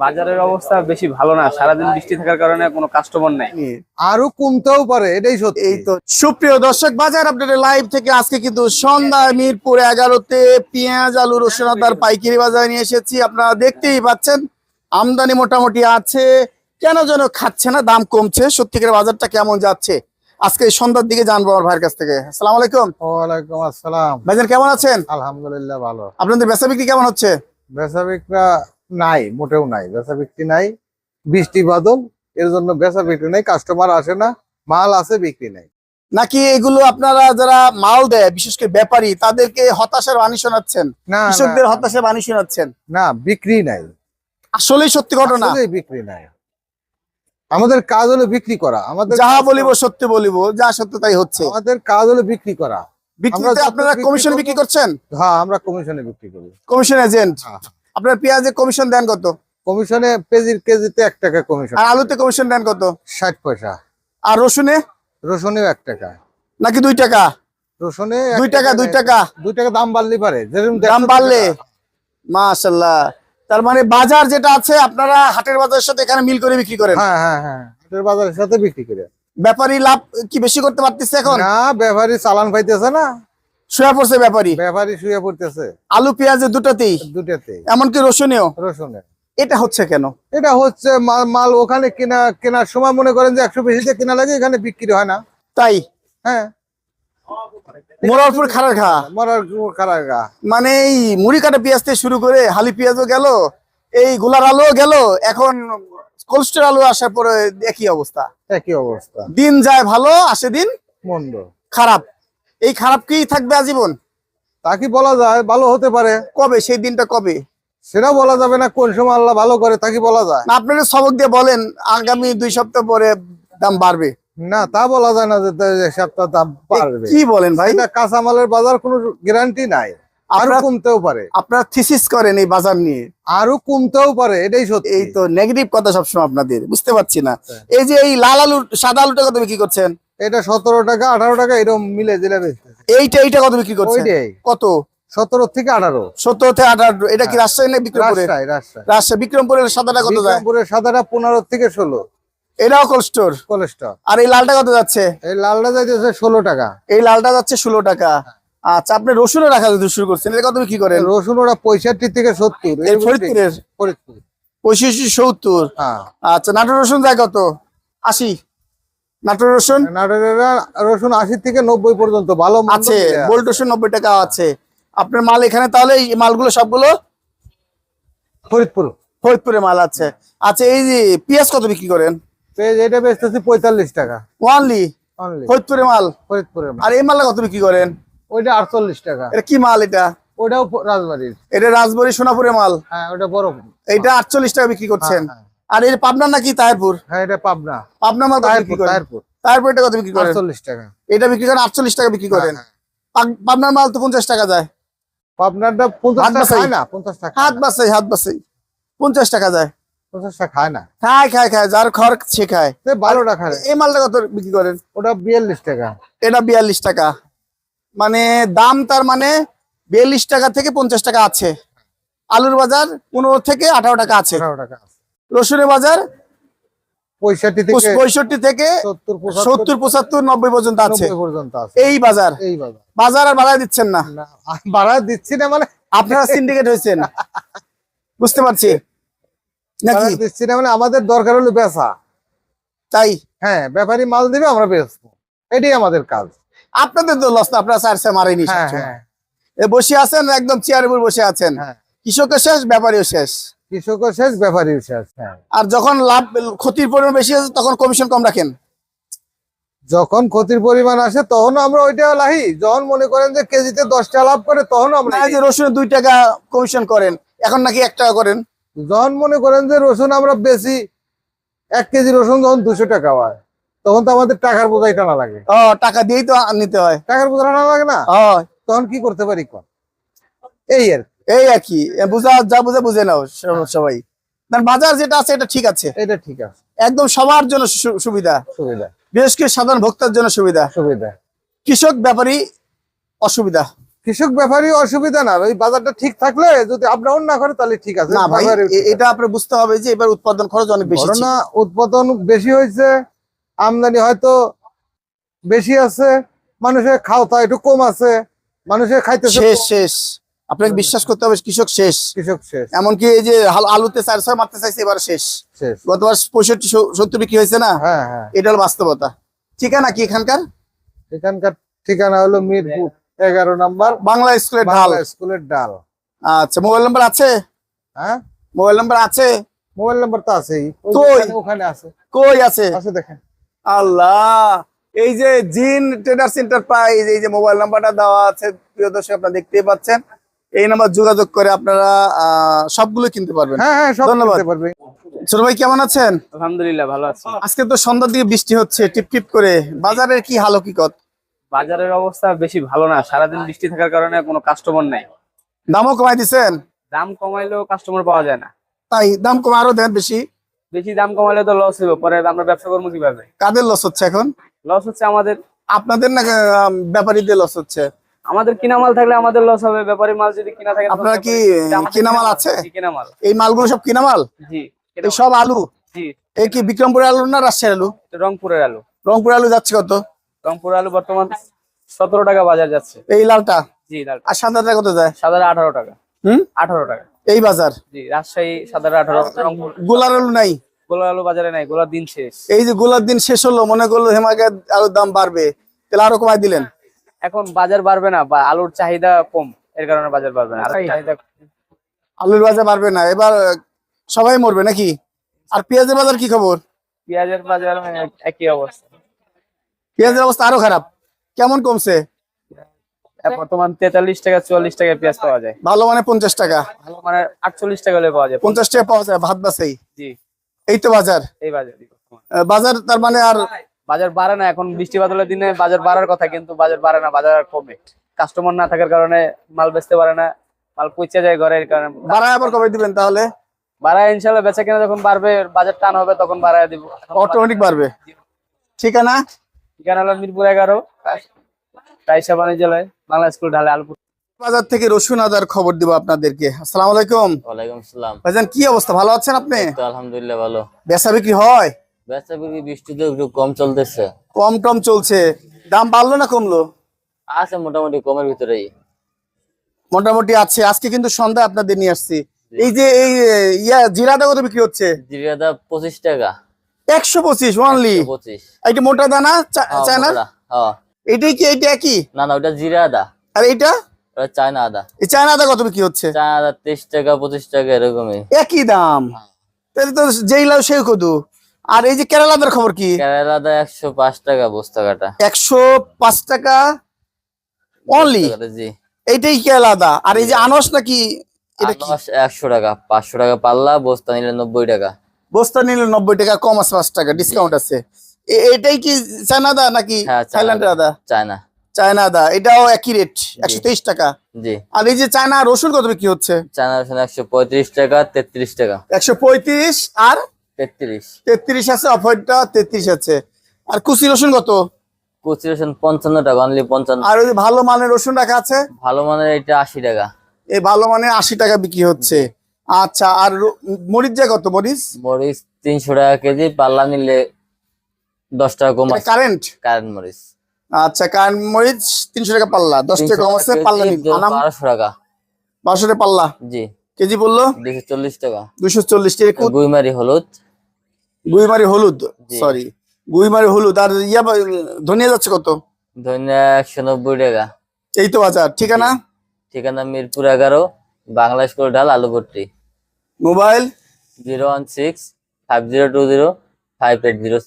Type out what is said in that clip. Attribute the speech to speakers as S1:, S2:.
S1: বাজারের অবস্থা বেশি ভালো না। সারাদিন বৃষ্টি থাকার কারণে কোনো কাস্টমার নাই।
S2: আরও কমতেও পারে এটাই সত্যি।
S3: এই তো। সুপ্রিয় দর্শক বাজার আপনাদের লাইভ থেকে আজকে কিন্তু সন্ধ্যা মিরপুর এগারোতে পেঁয়াজ আলু রসুন আদার পাইকারি বাজারে নিয়ে এসেছি। আপনারা দেখতেই পাচ্ছেন আমদানি মোটামুটি আছে। কেন যেন খাচ্ছে না দাম কমছে। সত্যিকারের বাজারটা কেমন যাচ্ছে? আজকে সন্ধ্যার দিকে জানব আমার ভাইয়ের কাছ থেকে। আসসালাম আলাইকুম।
S2: ওয়ালাইকুম আসসালাম।
S3: ভাইজান কেমন আছেন?
S2: আলহামদুলিল্লাহ ভালো।
S3: আপনাদের বেচা বিক্রি কেমন হচ্ছে?
S2: বেচা বিক্রা নাই মোটেও নাই। বেচা বিক্রি নাই বৃষ্টি বাদল এর জন্য বেচা বিক্রি নাই কাস্টমার আসে না মাল আছে বিক্রি নাই।
S3: নাকি এগুলো আপনারা যারা মাল দেয় বিশেষ করে ব্যাপারী তাদেরকে হতাশার বাণী শোনাচ্ছেন? কৃষকদের হতাশার বাণী শোনাচ্ছেন?
S2: না বিক্রি নাই।
S3: আসলেই সত্যি ঘটনা।
S2: বিক্রি নাই। আমাদের কাজ হলো বিক্রি করা। আমাদের
S3: যাহা
S2: কাজ-
S3: বলিব সত্যি বলিব যা সত্য তাই হচ্ছে।
S2: আমাদের কাজ হলো বিক্রি করা।
S3: বিক্রিতে
S2: যত
S3: আপনারা কমিশন বিক্রি করছেন?
S2: হ্যাঁ আমরা কমিশনে বিক্রি করি।
S3: কমিশন এজেন্ট
S2: হ্যাঁ।
S3: আপনার পেঁয়াজে কমিশন দেন কত?
S2: কমিশনে কেজির কেজিতে এক টাকা কমিশন।
S3: আর আলুতে কমিশন দেন কত?
S2: ষাট পয়সা।
S3: আর রসুনে?
S2: রসুনেও এক টাকা।
S3: নাকি দুই টাকা?
S2: রসুনে
S3: দুই টাকা দুই টাকা?
S2: দুই টাকা দাম বাড়লে পারে। যেরকম
S3: দাম বাড়লে। মাশাল্লাহ। তার মানে বাজার যেটা আছে আপনারা হাটের বাজারের সাথে এখানে মিল করে বিক্রি করেন?
S2: হ্যাঁ হ্যাঁ হ্যাঁ। হাটের বাজারের সাথে বিক্রি করে।
S3: ব্যাপারী লাভ কি বেশি করতে পারতেছে এখন?
S2: না ব্যাপারী চালান পাইতেছে না।
S3: শুয়ে পড়ছে ব্যাপারী?
S2: ব্যাপারী শুয়ে পড়তেছে।
S3: আলু পেঁয়াজে দুটাতেই?
S2: দুটাতে
S3: এমনকি রসুনেও?
S2: রসুনে।
S3: এটা হচ্ছে কেন?
S2: এটা হচ্ছে মাল ওখানে কেনা কেনার সময় মনে করেন যে একশো বেশিতে কেনা লাগে এখানে বিক্রি হয় না।
S3: তাই?
S2: হ্যাঁ।
S3: মোরালপুর খারার ঘা
S2: মরার খারাপ গা
S3: মানে এই মুড়ি কাটা পেঁয়াজ থেকে শুরু করে হালি পেঁয়াজও গেল এই গোলার আলুও গেল এখন কোল্ডস্টোর আলু আসার পরে একই অবস্থা।
S2: একই অবস্থা।
S3: দিন যায় ভালো আসে দিন
S2: মন্দ।
S3: খারাপ। এই খারাপ কি থাকবে আজীবন?
S2: তা কি বলা যায়? ভালো হতে পারে।
S3: কবে? সেই দিনটা কবে?
S2: সেটা বলা যাবে না কোন সময় আল্লাহ ভালো করে তা কি বলা যায়?
S3: না আপনারা সবক দিয়ে বলেন আগামী দুই সপ্তাহ পরে দাম বাড়বে।
S2: না তা বলা যায় না যে সপ্তাহ দাম পারবে
S3: কি বলেন ভাই?
S2: এটা কাঁচামালের বাজার কোনো গ্যারান্টি নাই।
S3: আরও
S2: কমতেও পারে।
S3: আপনারা থিসিস করেন এই বাজার নিয়ে।
S2: আরও কমতেও পারে এটাই সত্যি।
S3: এই তো নেগেটিভ কথা সবসময় আপনাদের বুঝতে পারছি না।
S2: আচ্ছা।
S3: এই যে এই লাল আলু সাদা আলুটা কত বিক্রি করছেন
S2: এটা সতেরো টাকা আঠারো টাকা এরকম মিলে বেচতেছে
S3: এইটা এইটা কত বিক্রি
S2: ওইটাই।
S3: কত?
S2: সতেরো থেকে আঠারো।
S3: সত্তর থেকে আঠারো। এটা কি রাজশাহী না বিক্রমপুরে?
S2: রাজশাহী
S3: বিক্রমপুরের সাদাটা কত যায়?
S2: বিক্রমপুরের সাদাটা পনেরো থেকে ষোলো।
S3: এটাও কোল্ড স্টোর
S2: কোলেস্ট্রল
S3: আর এই লালটা কত যাচ্ছে?
S2: এই লালটা যাইতেছে ষোলো টাকা।
S3: এই লালটা যাচ্ছে ষোলো টাকা। আচ্ছা আপনি রসুনও রাখা যদি শুরু করছেন। এটা কত বিক্রি করেন?
S2: রসুন ওরা পঁয়ষট্টি থেকে সত্তর।
S3: ফরিদপুরের?
S2: ফরিদপুর।
S3: পঁচিশি সত্তর।
S2: হ্যাঁ।
S3: আচ্ছা নাটোর রসুন যায় কত? আশি। নাটোর রসুন?
S2: নাটোরেরা রসুন আশি থেকে নব্বই পর্যন্ত ভালো
S3: আছে বোল্ট রসুন নব্বই টাকা আছে। আপনার মাল এখানে তাহলে এই মালগুলো সবগুলো?
S2: ফরিদপুর।
S3: ফরিদপুরে মাল আছে। আচ্ছা এই যে পেঁয়াজ কত বিক্রি করেন?
S2: এটা বেচতেছি পঁয়তাল্লিশ টাকা।
S3: ওয়ানলি ফরিদপুরে মাল?
S2: ফরিদপুরের মাল।
S3: আর এই মালটা কত বিক্রি করেন?
S2: ওইটা আটচল্লিশ টাকা।
S3: এটা কি মাল এটা?
S2: ওটাও রাজবাড়ির।
S3: এটা রাজবাড়ী সোনাপুরে মাল?
S2: হ্যাঁ ওটা বড়
S3: এইটা আটচল্লিশ টাকা বিক্রি করছেন?
S2: হ্যাঁ,
S3: আর এই পাবনা নাকি তাহেরপুর?
S2: হ্যাঁ এটা পাবনা।
S3: পাবনা মাল বিক্রি
S2: তাহিরপুর তাহেরপুর।
S3: এটা কত বিক্রি করেন?
S2: আটচল্লিশ টাকা।
S3: এটা বিক্রি করেন আটচল্লিশ টাকা বিক্রি করেন।
S2: হ্যাঁ,
S3: পাবনার মাল তো পঞ্চাশ টাকা যায়।
S2: পাবনারটা পঞ্চাশ
S3: হাত
S2: টাকা
S3: বাসাই।
S2: খায় না পঞ্চাশ টাকা
S3: হাত বাসাই হাত বাসাই পঞ্চাশ টাকা যায়।
S2: পঞ্চাশ টাকা খায় না।
S3: খায় খায় খায় যার খড় সে খায়।
S2: সে বারো টাকা খায়।
S3: এই মালটা কত বিক্রি করেন?
S2: ওটা বিয়াল্লিশ টাকা।
S3: এটা বিয়াল্লিশ টাকা। মানে দাম তার মানে বিয়াল্লিশ টাকা থেকে পঞ্চাশ টাকা আছে। আলুর বাজার পনেরো থেকে আঠারো টাকা আছে।
S2: আঠারো টাকা
S3: রসুনের বাজার
S2: পঁয়ষট্টি থেকে সত্তর
S3: পঁচাত্তর নব্বই পর্যন্ত আছে। এই বাজার।
S2: বাজার।
S3: আর বাড়ায় দিচ্ছেন না।
S2: বাড়ায় দিচ্ছি না মানে
S3: আপনারা সিন্ডিকেট হয়েছেন। বুঝতে পারছি। নাকি?
S2: দিচ্ছি না মানে আমাদের দরকার হলো বেচা।
S3: তাই?
S2: হ্যাঁ ব্যাপারী মাল দিবে আমরা বেচবো। এটাই আমাদের কাজ।
S3: আপনাদের তো লস না আপনারা চারশে মারেনি
S2: হ্যাঁ। হ্যাঁ।
S3: বসে আছেন একদম চেয়ারের উপর বসে আছেন।
S2: হ্যাঁ।
S3: কৃষকের শেষ ব্যাপারীও শেষ।
S2: কৃষকও শেষ ব্যাপারীও শেষ হ্যাঁ।
S3: আর যখন লাভ ক্ষতির পরিমাণ বেশি আছে তখন কমিশন কম রাখেন?
S2: যখন ক্ষতির পরিমাণ আসে তখন আমরা ওইটা লাহি। যখন মনে করেন যে কেজিতে দশটা লাভ করে তখন আমরা
S3: না, যে রসুনে দুই টাকা কমিশন করেন এখন নাকি এক টাকা করেন?
S2: যখন মনে করেন যে রসুন আমরা বেশি এক কেজি রসুন যখন দুশো টাকা হয় তখন তো আমাদের টাকার বোঝাই টানা লাগে।
S3: ও টাকা দিয়েই তো নিতে হয়।
S2: টাকার বোঝা টানা লাগে না? তখন কি করতে পারি এই আর।
S3: এই আর কি বুঝা যা বুঝে বুঝে নাও সবাই। বাজার যেটা আছে এটা ঠিক আছে।
S2: এটা ঠিক আছে।
S3: একদম সবার জন্য সুবিধা।
S2: সুবিধা।
S3: বিশেষ করে সাধারণ ভোক্তার জন্য সুবিধা।
S2: সুবিধা।
S3: কৃষক ব্যাপারী অসুবিধা।
S2: কৃষক ব্যাপারী অসুবিধা না ওই বাজারটা ঠিক থাকলে যদি আপ ডাউন না করে তাহলে ঠিক আছে।
S3: না ভাই এটা আপনার বুঝতে হবে যে এবার উৎপাদন খরচ অনেক বেশি
S2: না উৎপাদন বেশি হয়েছে আমদানি হয়তো বেশি আছে মানুষের খাওয়া একটু কম আছে মানুষের খাইতে
S3: শেষ শেষ। আপনাকে বিশ্বাস করতে হবে কৃষক শেষ।
S2: কৃষক শেষ।
S3: এমনকি এই যে আলুতে চার ছয় মারতে চাইছে এবার শেষ। গতবার পঁয়ষট্টি সত্তর বিক্রি হয়েছে না?
S2: হ্যাঁ হ্যাঁ।
S3: এটা হলো বাস্তবতা। ঠিকানা কি এখানকার?
S2: এখানকার ঠিকানা হলো মিরপুর এগারো নাম্বার।
S3: বাংলা স্কুলের ঢাল
S2: স্কুলের ডাল।
S3: আচ্ছা মোবাইল নাম্বার আছে?
S2: হ্যাঁ?
S3: মোবাইল নাম্বার আছে?
S2: মোবাইল নাম্বার তো আছেই। ওখানে আছে।
S3: কই আছে?
S2: আছে দেখেন।
S3: আল্লাহ! এই যে জিন ট্রেডার্স এন্টারপ্রাইজ এই যে মোবাইল নাম্বারটা দেওয়া আছে প্রিয় দর্শক আপনারা দেখতেই পাচ্ছেন। এই নাম্বার যোগাযোগ করে আপনারা আহ, সবগুলো কিনতে পারবেন।
S2: হ্যাঁ হ্যাঁ
S3: ধন্যবাদ। ছোট ভাই কেমন আছেন?
S1: আলহামদুলিল্লাহ ভালো আছি।
S3: আজকে তো সন্ধ্যার দিকে বৃষ্টি হচ্ছে টিপ টিপ করে। বাজারের কি হাল হকিকত
S1: বাজারের অবস্থা বেশি ভালো না সারাদিন বৃষ্টি থাকার কারণে কোনো কাস্টমার নাই।
S3: দামও কমাই দিছেন?
S1: দাম কমাইলেও কাস্টমার পাওয়া যায় না।
S3: তাই দাম কমা আরও দেন বেশি।
S1: বেশি দাম কমাইলে তো লস হবে পরে আমরা ব্যবসা করব কীভাবে?
S3: কাদের লস হচ্ছে এখন?
S1: লস হচ্ছে আমাদের।
S3: আপনাদের না আহ, ব্যাপারীদের লস হচ্ছে?
S1: আমাদের কিনা মাল থাকলে আমাদের লস হবে ব্যাপারী মাল যদি কিনা থাকে
S3: আপনারা কি, কিনা মাল আছে?
S1: কিনা মাল
S3: এই মালগুলো সব কিনা মাল
S1: জি
S3: এই সব আলু?
S1: জি।
S3: এই কি বিক্রমপুরের আলু না রাজশাহীর আলু?
S1: রংপুরের আলু।
S3: রংপুর আলু যাচ্ছে কত?
S1: রংপুর আলু বর্তমান সতেরো টাকা বাজার যাচ্ছে।
S3: এই লালটা?
S1: জি লাল
S3: আর সাদাটা কত যায়?
S1: সাদারে আঠারো টাকা।
S3: হুম?
S1: আঠারো টাকা।
S3: এই বাজার?
S1: জি রাজশাহী সাদারে আঠারো রংপুর।
S3: গোলার আলু নাই?
S1: গোলা আলু বাজারে নাই গোলার দিন শেষ।
S3: এই যে গোলার দিন শেষ হলো মনে করল হেমাকে আলুর দাম বাড়বে। তাহলে আরও কমাই দিলেন।
S1: এখন বাজার বাড়বে না বা আলুর চাহিদা কম এর কারণে বাজার বাড়বে না। আলুর
S3: বাজার বাড়বে না এবার সবাই মরবে নাকি? আর পেঁয়াজের বাজার কি খবর?
S1: পেঁয়াজের বাজার একই অবস্থা।
S3: পেঁয়াজের অবস্থা আরও খারাপ। কেমন কমছে?
S1: বর্তমান তেতাল্লিশ টাকা চুয়াল্লিশ টাকা পেঁয়াজ পাওয়া যায়।
S3: ভালো মানে পঞ্চাশ টাকা।
S1: ভালো মানে আটচল্লিশ টাকা হলে পাওয়া যায়।
S3: পঞ্চাশ টাকা পাওয়া যায় ভাত বাসাই
S1: জি।
S3: এই তো বাজার।
S1: এই বাজার
S3: বাজার তার মানে আর
S1: বাজার বাড়ে না এখন বৃষ্টি বাদলের দিনে বাজার বাড়ার কথা কিন্তু বাজার বাড়ে না বাজার কমে। কাস্টমার না থাকার কারণে মাল বেচতে পারে না মাল পচে যায় ঘরে কারণে
S3: বাড়ায় আবার কবে দিবেন তাহলে?
S1: বাড়ায় ইনশাল্লাহ বেচা কেনা যখন বাড়বে বাজার টান হবে তখন বাড়ায় দিব।
S3: অটোমেটিক বাড়বে? ঠিকানা?
S1: ঠিকানা হলো মিরপুর এগারো রাইসা বাণিজ্যালয় বাংলা স্কুল ঢালে আলপুর।
S3: বাজার থেকে রসুন আদার খবর দিব আপনাদেরকে। আসসালামু আলাইকুম।
S4: ওয়ালাইকুম সালাম
S3: ভাইজান কি অবস্থা? ভালো আছেন আপনি?
S4: তো আলহামদুলিল্লাহ ভালো।
S3: বেচা বিক্রি হয়?
S4: বেচা বিক্রি বৃষ্টি একটু কম চলতেছে।
S3: কম টম চলছে। দাম বাড়লো না কমলো?
S4: আছে মোটামুটি কমের ভিতরেই।
S3: মোটামুটি আছে। আজকে কিন্তু সন্ধ্যা আপনাদের নিয়ে আসছি। এই যে এই ইয়া জিরাটা কত বিক্রি হচ্ছে?
S4: জিরিয়াদা পঁচিশ টাকা।
S3: একশো পঁচিশ অনলি
S4: পঁচিশ।
S3: এইটা মোটা দানা?
S4: হ্যাঁ,
S3: চায়না।
S4: হ্যাঁ।
S3: এটাই কি এইটা একই?
S4: না না ওটা জিরা আদা
S3: আর এইটা?
S4: চায়না আদা।
S3: এই চায়নাটা কত বিক্রি হচ্ছে?
S4: চায়না আদা তেইশ টাকা পঁচিশ টাকা এরকমই।
S3: একই দাম। তাহলে তো যেই লাউ সেই কদু। আর এই যে কেরালাদের খবর কি?
S4: কেরালা আদা একশো পাঁচ টাকা বস্তা কাটা।
S3: একশো পাঁচ টাকা অনলি
S4: জি।
S3: এইটাই কেরালাদা আর এই যে আনস নাকি
S4: একশো টাকা পাঁচশো টাকা পাল্লা বস্তা নিলে নব্বই টাকা।
S3: বস্তা নিলে নব্বই টাকা কম আছে পাঁচ টাকা ডিসকাউন্ট আছে। এটাই কি চায়না দা নাকি
S4: হ্যাঁ, চায়না
S3: থাইল্যান্ডের আদা
S4: চায়না।
S3: চায়না দা এটাও একই রেট একশো তেইশ টাকা।
S4: জি।
S3: আর এই যে চায়না রসুন কত কি হচ্ছে?
S4: চায়না রসুন একশো পঁয়ত্রিশ টাকা তেত্রিশ টাকা।
S3: একশো পঁয়ত্রিশ আর
S4: তেত্রিশ।
S3: তেত্রিশ আছে অফারটা তেত্রিশ আছে। আর কুচি রসুন কত?
S4: কুচি রসুন পঞ্চান্ন টাকা অনলি পঞ্চান্ন।
S3: আর ওই ভালো মানের রসুন রাখা আছে?
S4: ভালো মানের এটা আশি টাকা।
S3: এই ভালো মানের আশি টাকা বিক্রি হচ্ছে। আচ্ছা আর মরিচ যা কত মরিচ?
S4: মরিচ তিনশো টাকা কেজি পাল্লা নিলে দশ টাকা কম
S3: কারেন্ট?
S4: কারেন্ট মরিচ।
S3: আচ্ছা কারেন্ট মরিচ তিনশো টাকা পাল্লা দশ টাকা কম আছে পাল্লা
S4: বারোশো টাকা।
S3: বারোশো টাকা পাল্লা?
S4: জি।
S3: কেজি বলল?
S4: দুশো চল্লিশ টাকা।
S3: দুশো চল্লিশ টাকা
S4: গুইমারি হলুদ।
S3: গুইমারি হলুদ সরি গুইমারি হলুদ আর ইয়া ধনিয়া যাচ্ছে কত?
S4: ধনিয়া একশো নব্বই টাকা।
S3: এই তো বাজার ঠিকানা?
S4: ঠিকানা মিরপুর এগারো বাংলা স্কুল ঢাল Alupatti
S3: mobile?
S4: Zero one six five zero two zero five eight zero